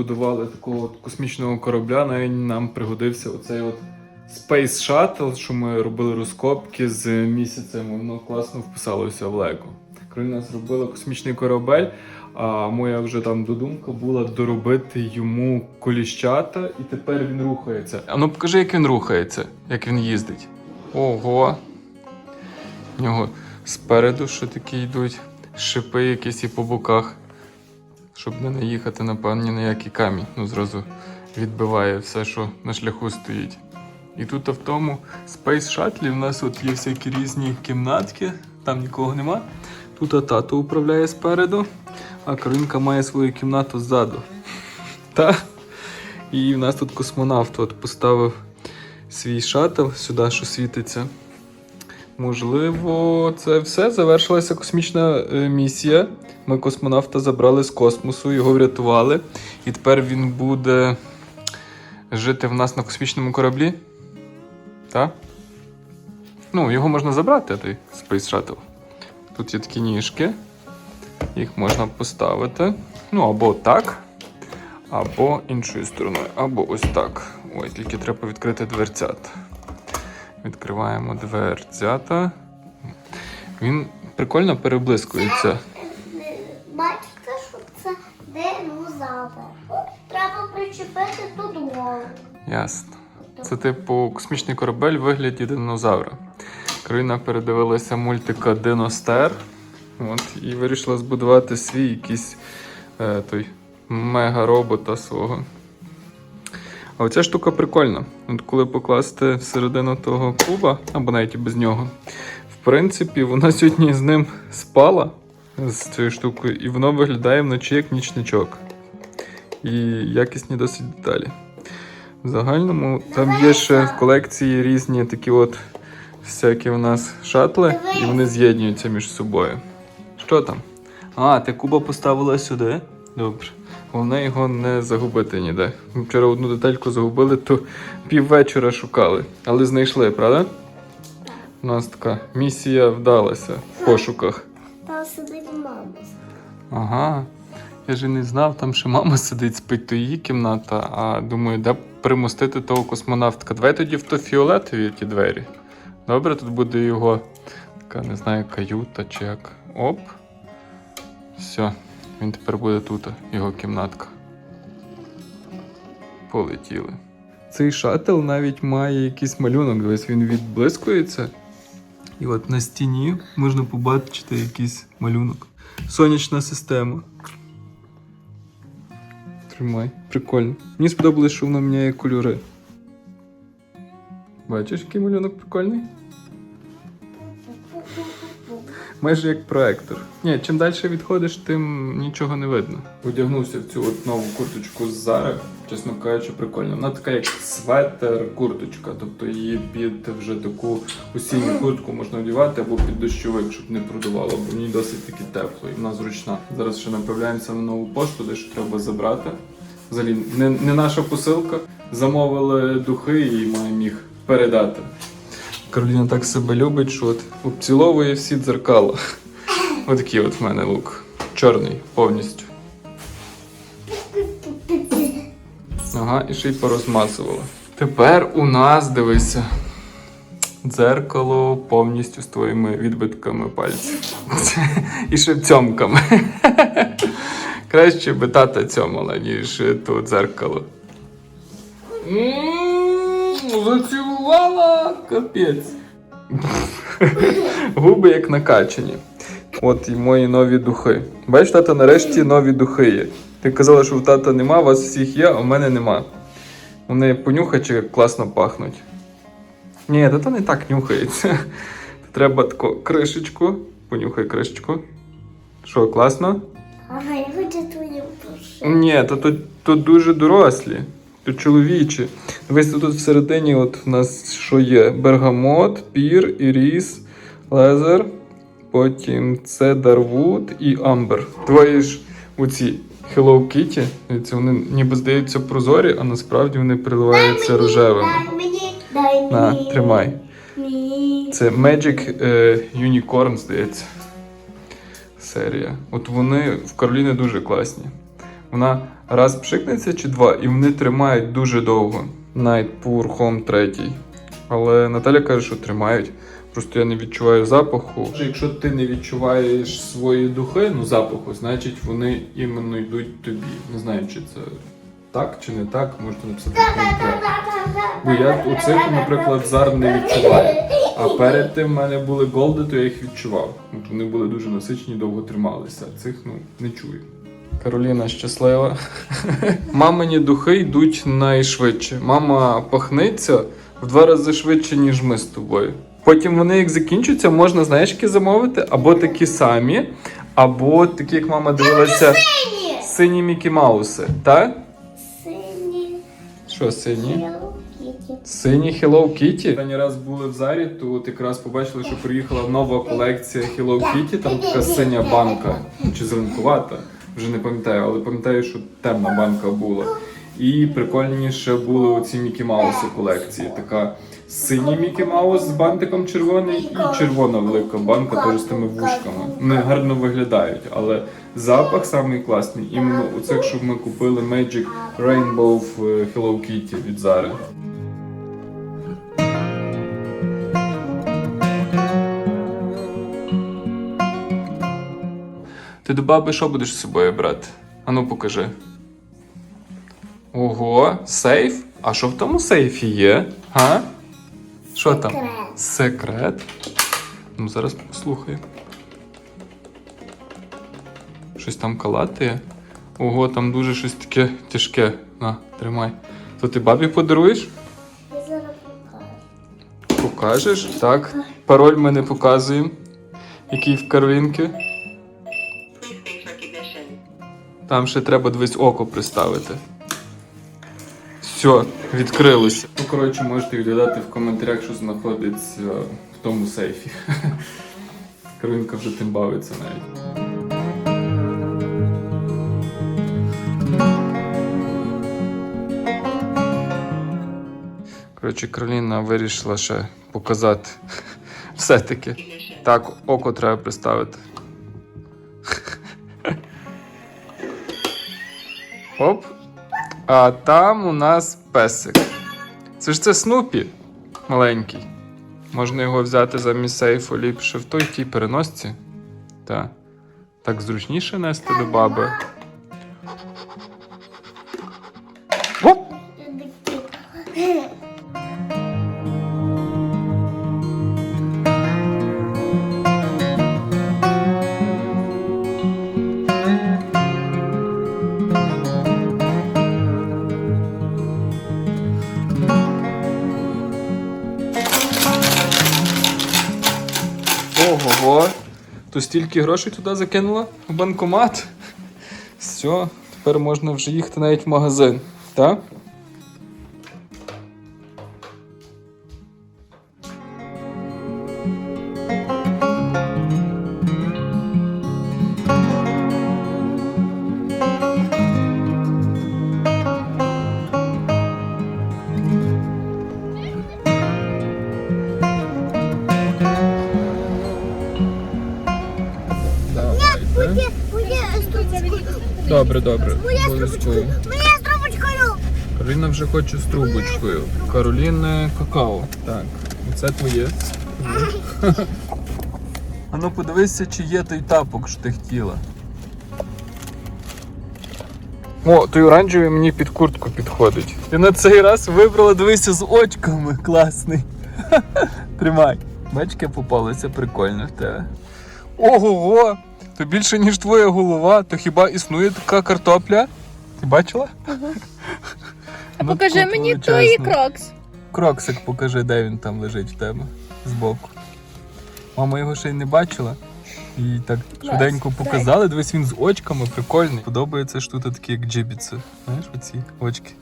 будували такого от космічного корабля, навіть нам пригодився оцей от Space Shuttle, що ми робили розкопки з місяцем, воно класно вписалося в Лего. Кароліна зробила космічний корабель, а моя вже там додумка була доробити йому коліщата, і тепер він рухається. А ну покажи, як він рухається, як він їздить. Ого! У нього спереду що такі йдуть, шипи якісь і по боках. Щоб не наїхати, напевно, ні на який камінь. Ну, зразу відбиває все, що на шляху стоїть. І тут а в тому Space Shuttle в нас от є всякі різні кімнатки, там нікого нема. Тут тато управляє спереду, а Каринка має свою кімнату ззаду. Та? І в нас тут космонавт от поставив свій шаттл сюди, що світиться. Можливо, це все. Завершилася космічна е, місія. Ми космонавта забрали з космосу, його врятували. І тепер він буде жити в нас на космічному кораблі. Так? Ну, його можна забрати, той Space Shuttle. Тут є такі ніжки. Їх можна поставити. Ну, або так, або іншою стороною, або ось так. Ой, тільки треба відкрити дверцят. Відкриваємо дверцята. Він прикольно переблискується. Бачите, що це динозавр. Треба причепити тут голову. Ясно. Це типу космічний корабель в вигляді динозавра. Карина передивилася мультика Диностер. От, і вирішила збудувати свій якийсь е, той мега-робота свого. А оця штука прикольна. От коли покласти всередину того куба, або навіть і без нього, в принципі, вона сьогодні з ним спала з цією штукою, і воно виглядає вночі як нічничок. І якісні досить деталі. В загальному там є ще в колекції різні такі от всякі у нас шатли, і вони з'єднуються між собою. Що там? А, ти куба поставила сюди? Добре. Головне його не загубити ніде. Ми вчора одну детальку загубили, то піввечора шукали. Але знайшли, правда? У нас така місія вдалася в пошуках. Там сидить мама. Ага. Я ж і не знав, там ще мама сидить, спить, то її кімната, а думаю, де примостити того космонавтика. Давай тоді в то фіолетові ті двері. Добре, тут буде його така, не знаю, каюта чи як. Оп. Все, він тепер буде тут, його кімнатка. Полетіли. Цей шатл навіть має якийсь малюнок, дивись, він відблискується. І от на стіні можна побачити якийсь малюнок. Сонячна система. Тримай. Прикольно. Мені сподобалось, що вона міняє кольори. Бачиш, який малюнок прикольний? Майже як проектор. Ні, чим далі відходиш, тим нічого не видно. Одягнувся в цю от нову курточку з Zara, чесно кажучи, прикольно. Вона така як светер курточка, тобто її під вже таку осінню куртку можна одягати або під дощовик, щоб не продувало, бо мені досить таки тепло і вона зручна. Зараз ще направляємося на нову пошту, де що треба забрати. Взагалі, не, не наша посилка. Замовили духи і маємо їх передати. Кароліна так себе любить, що от обціловує всі дзеркала. Отакий от в мене лук. Чорний повністю. Ага, і ще й порозмазувала. Тепер у нас, дивися, дзеркало повністю з твоїми відбитками пальців. І ще. Краще би тата цьомала, ніж то дзеркало. Зацілувала капець. Губи як накачані. От і мої нові духи. Бачиш, тата, нарешті нові духи є. Ти казала, що в тата нема, у вас всіх є, а в мене нема. Вони понюхачі класно пахнуть. Ні, тата не так нюхається. Треба таку кришечку. Понюхай кришечку. Що, класно? Ага, я хочу твою душу. Ні, то тут, тут дуже дорослі. Чоловічі. Дивись, тут всередині от в нас що є? Бергамот, пір, іріс, лезер, потім цедарвуд і амбер. Твої ж оці Hello Kitty, дивіться, вони ніби здаються прозорі, а насправді вони переливаються рожевими. На, тримай. Це Magic е, Unicorn, здається. Серія. От вони в Кароліни дуже класні. Вона раз пшикнеться чи два, і вони тримають дуже довго. Night Pure Home 3. Але Наталя каже, що тримають. Просто я не відчуваю запаху. Якщо ти не відчуваєш свої духи, ну запаху, значить вони іменно йдуть тобі. Не знаю, чи це так чи не так, можете написати. Бо я у цих, наприклад, зар не відчуваю. А перед тим в мене були голди, то я їх відчував. От вони були дуже насичені, довго трималися. Цих ну не чую. Кароліна щаслива. Мамині духи йдуть найшвидше. Мама пахнеться в два рази швидше, ніж ми з тобою. Потім вони, як закінчаться, можна, знаєш, які замовити, або такі самі, або такі, як мама дивилася, сині Мікі Мауси. Так? Сині. Що сині? Сині Hello Kitty. Останній раз були в Зарі, то от якраз побачили, що приїхала нова колекція Hello Kitty, там така синя банка, чи зеленкувата, вже не пам'ятаю, але пам'ятаю, що темна банка була. І прикольніше були оці Мікі Мауси колекції. Така синій Мікі Маус з бантиком червоний і червона велика банка теж з тими вушками. Вони гарно виглядають, але запах самий класний. Іменно у цих, що ми купили Magic Rainbow в е, Hello Kitty від Зари. Ти до баби що будеш з собою брати? Ану покажи. Ого, сейф? А що в тому сейфі є? Га? Що там? Секрет. Ну, зараз послухаємо. Щось там калатає. Ого, там дуже щось таке тяжке. На, тримай. То ти бабі подаруєш? Я зараз покажу. Покажеш? Так. Пароль ми не показуємо. Який в Каролінки. Там ще треба дивись око приставити. Все, відкрилося. Ну, коротше, можете відгадати в коментарях, що знаходиться в тому сейфі. Каролінка вже тим бавиться навіть. Коротше, Кароліна вирішила ще показати все-таки. Так, око треба приставити. Оп. А там у нас песик. Це ж це Снупі маленький. Можна його взяти замість сейфу ліпше в той тій переносці. Так. Так зручніше нести до баби. То стільки грошей туди закинула в банкомат. Все, тепер можна вже їхати навіть в магазин, так? Добре, добре. Обов'язково. Моя з трубочкою. Кароліна вже хоче з трубочкою. Кароліне какао. Так, оце твоє. А ну подивися, чи є той тапок, що ти хотіла. О, той оранжевий мені під куртку підходить. Ти на цей раз вибрала, дивися, з очками. Класний. Тримай. Бачки попалися прикольно в тебе. Ого! То більше, ніж твоя голова, то хіба існує така картопля? Ти бачила? А Ну, покажи тут мені той крокс. Кроксик покажи, де він там лежить в тебе збоку. Мама його ще й не бачила. І так швиденько показали. Дивись, він з очками прикольний. Подобається ж тут такі, як джибіці. Знаєш, оці очки.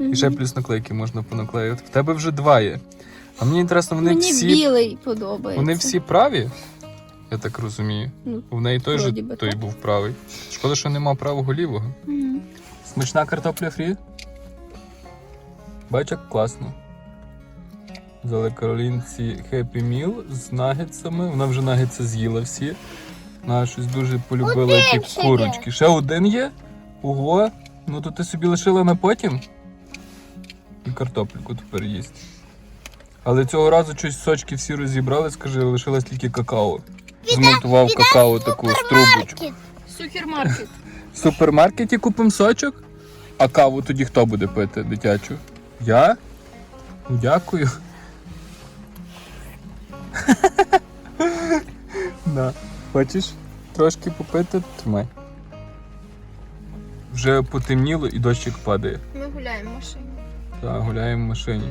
І ще плюс наклейки можна понаклеювати. В тебе вже два є. А мені інтересно, вони Мені всі. білий подобається. Вони всі праві? Я так розумію. Ну, В неї той же вроді би той так. був правий. Шкода, що нема правого лівого. Мгм. Смачна картопля фрі? Бач, як класно. Взяли Каролінці Happy Meal з нагетсами. Вона вже нагетси з'їла всі. Вона щось дуже полюбила ті ще є. курочки. Ще один є? Ого, Ну то ти собі лишила на потім. І картопельку тепер їсть. Але цього разу щось сочки всі розібрали, скажи, лишилось тільки какао. Змонтував какао таку з трубочку. Супермаркет. В супермаркеті купимо сочок, а каву тоді хто буде пити дитячу? Я? Ну, Дякую. На. Хочеш трошки попити? Тримай. Вже потемніло і дощик падає. Ми гуляємо в машині. Так, гуляємо в машині.